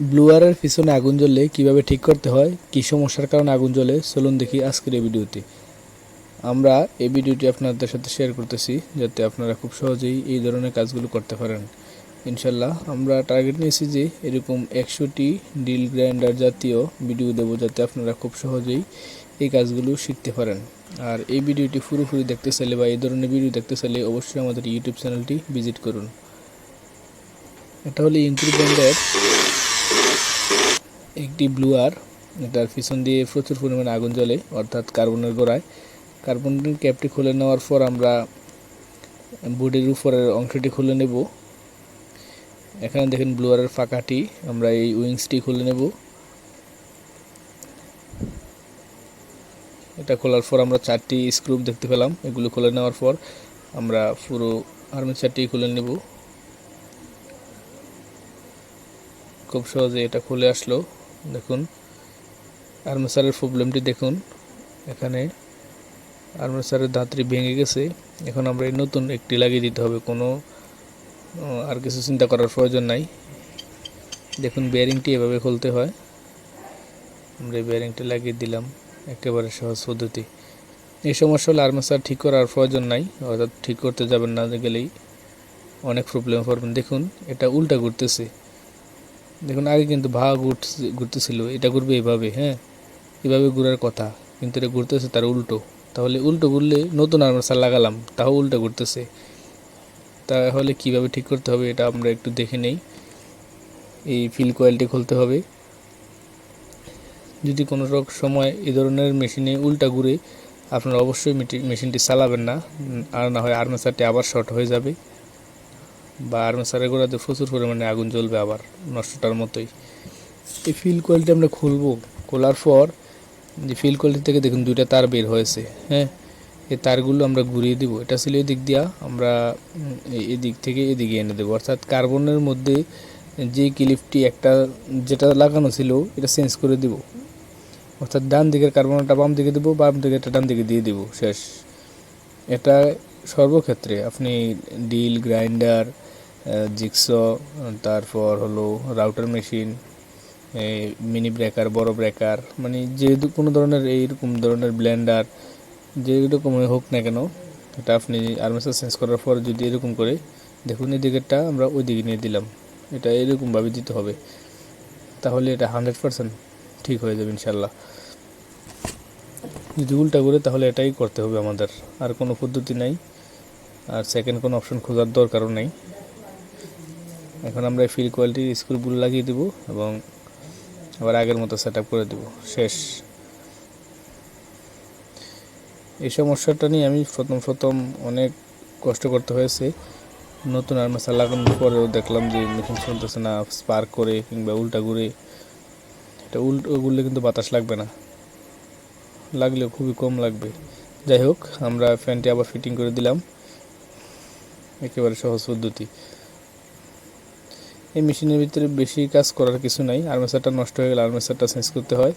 ব্লুয়ারের পিছনে আগুন জ্বললে কীভাবে ঠিক করতে হয়, কী সমস্যার কারণে আগুন জ্বলে, চলুন দেখি আজকের এই ভিডিওতে আমরা এই ভিডিওটি আপনাদের সাথে শেয়ার করতেছি, যাতে আপনারা খুব সহজেই এই ধরনের কাজগুলো করতে পারেন। ইনশাল্লাহ আমরা টার্গেট নিয়েছি যে এরকম একশোটি ডিল গ্রাইন্ডার জাতীয় ভিডিও দেবো, যাতে আপনারা খুব সহজেই এই কাজগুলো শিখতে পারেন। আর এই ভিডিওটি পুরোপুরি দেখতে চাইলে বা এই ধরনের ভিডিও দেখতে চাইলে অবশ্যই আমাদের ইউটিউব চ্যানেলটি ভিজিট করুন। এটা হলো ইনক্রি ব্র্যান্ডের একটি ব্লুয়ার এটার পিছন দিয়ে প্রচুর পরিমাণে আগুন জ্বলে, অর্থাৎ কার্বনের গোড়ায়। কার্বনের ক্যাপটি খুলে নেওয়ার পর আমরা বডির উপরের অংশটি খুলে নেব। এখানে দেখেন ব্লুয়ারের ফাঁকাটি, আমরা এই উইংসটি খুলে নেব। এটা খোলার পর আমরা চারটি স্ক্রু দেখতে পেলাম, এগুলো খুলে নেওয়ার পর আমরা পুরো আর্মেচারটি খুলে নেব। খুব সহজে এটা খুলে আসলো। দেখুন। আর্মেচারের প্রবলেমটি দেখুন। এখানে আর্মেচারের ধাত্রী ভেঙে গেছে। এখন আমরা এই নতুন একটি লাগিয়ে দিতে হবে। কোনো আর কিছু চিন্তা করার প্রয়োজন নাই। দেখুন বেয়ারিংটি এভাবে খুলতে হয়। আমরা এই বেয়ারিংটি লাগিয়ে দিলাম। একেবারে সহজ পদ্ধতি। এই সমস্যা হলে আর্মেচার ঠিক করার প্রয়োজন নাই। অর্থাৎ ঠিক করতে যাবেন না গেলেই অনেক প্রবলেম পড়বেন দেখুন, এটা উল্টা ঘুরতেছে। দেখুন, আগে কিন্তু ভা ঘুরতে ঘুরতেছিল, এটা ঘুরবে এভাবে হ্যাঁ? এভাবে ঘুরার কথা, কিন্তু এটা ঘুরতেছে তার উল্টো। তাহলে উল্টো ঘুরলে নতুন আর্মাসার লাগালাম, তাও উল্টো ঘুরতেছে। তাহলে কীভাবে ঠিক করতে হবে এটা আমরা একটু দেখে নেই। এই ফিল কয়েলটি খুলতে হবে। যদি কোনো সময় এই ধরনের মেশিনে উল্টা ঘুরে, আপনারা অবশ্যই মেশিনটি চালাবেন না আর না হয় আর্মেচারটি আবার শর্ট হয়ে যাবে। বা আর্মেচারের গোড়াতে প্রচুর পরিমাণে আগুন জ্বলবে আবার নষ্টটার মতোই। এই ফিল কোয়েলটি আমরা খুলবো, খোলার পর যে ফিল কোয়েলটি থেকে দেখুন দুইটা তার বের হয়েছে হ্যাঁ? এই তারগুলো আমরা ঘুরিয়ে দিব। এটা ছিল এদিক দিয়া, আমরা এদিক থেকে এদিকে এনে দেবো। অর্থাৎ কার্বনের মধ্যে যে ক্লিপটি একটা যেটা লাগানো ছিল, এটা চেঞ্জ করে দিব। অর্থাৎ ডান দিকের কার্বনটা বাম দিকে দেবো, বাম দিকেরটা ডান দিকে দিয়ে দিব, শেষ। এটা সর্বক্ষেত্রে আপনি ডিল গ্রাইন্ডার জিক্স, তারপর হলো রাউটার মেশিন মিনি ব্রেকার, বড় ব্রেকার মানে যে কোনো ধরনের এইরকম ধরনের ব্লেন্ডার, যে রকমই হোক না কেন, এটা আপনি আর্মেচার চেঞ্জ করার পর যদি এরকম করে, দেখুন এই দিকেরটা আমরা ওই দিকে নিয়ে দিলাম, এটা এরকমভাবে দিতে হবে, তাহলে এটা হান্ড্রেড পারসেন্ট ঠিক হয়ে যাবে ইনশাল্লাহ যদি উল্টা করে তাহলে এটাই করতে হবে আমাদের, আর কোনো পদ্ধতি নাই, আর সেকেন্ড কোনো অপশন খোঁজার দরকারও নেই। এখন আমরা ফিল কোয়ালিটির স্ক্রুগুলো লাগিয়ে দেবো এবং আবার আগের মতো সেট করে দেবো। শেষ। এই সমস্যাটা নিয়ে আমি প্রথম প্রথম অনেক কষ্ট করতে হয়েছে। নতুন আর্মেচার লাগানোর পরেও দেখলাম যে মেশিন চলতেছে না স্পার্ক করে কিংবা উল্টা ঘুরে। এটা উল্টো ঘুরলে কিন্তু বাতাস লাগবে না। লাগলেও খুবই কম লাগবে। যাই হোক, আমরা ফ্যানটি আবার ফিটিং করে দিলাম। একেবারে সহজ পদ্ধতি। এই মেশিনের ভিতরে বেশি কাজ করার কিছু নাই। আর্মেচারটা নষ্ট হয়ে গেলে আর্মেচারটা চেঞ্জ করতে হয়।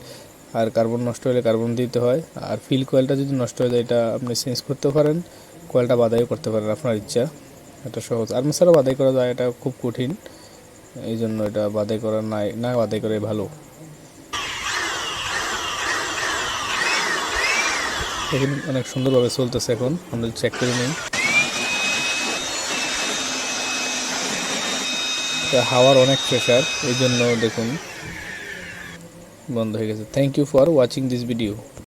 আর কার্বন নষ্ট হলে কার্বন দিতে হয়। আর ফিল কয়েলটা যদি নষ্ট হয়ে যায়, এটা আপনি চেঞ্জ করতে পারেন। কয়েলটা বাদাইও করতে পারেন, আপনার ইচ্ছা। এটা সহজ। আর্মেচারও বাদাই করা যায়, এটা খুব কঠিন। এই জন্য এটা বাদাই করা নাই, না বাদাই করাই ভালো। দেখুন, অনেক সুন্দরভাবে চলতেছে এখন। আমরা চেক করে নিই। হাওয়ার অনেক প্রেশার এই জন্য দেখুন, বন্ধ হয়ে গেছে। Thank you for watching this video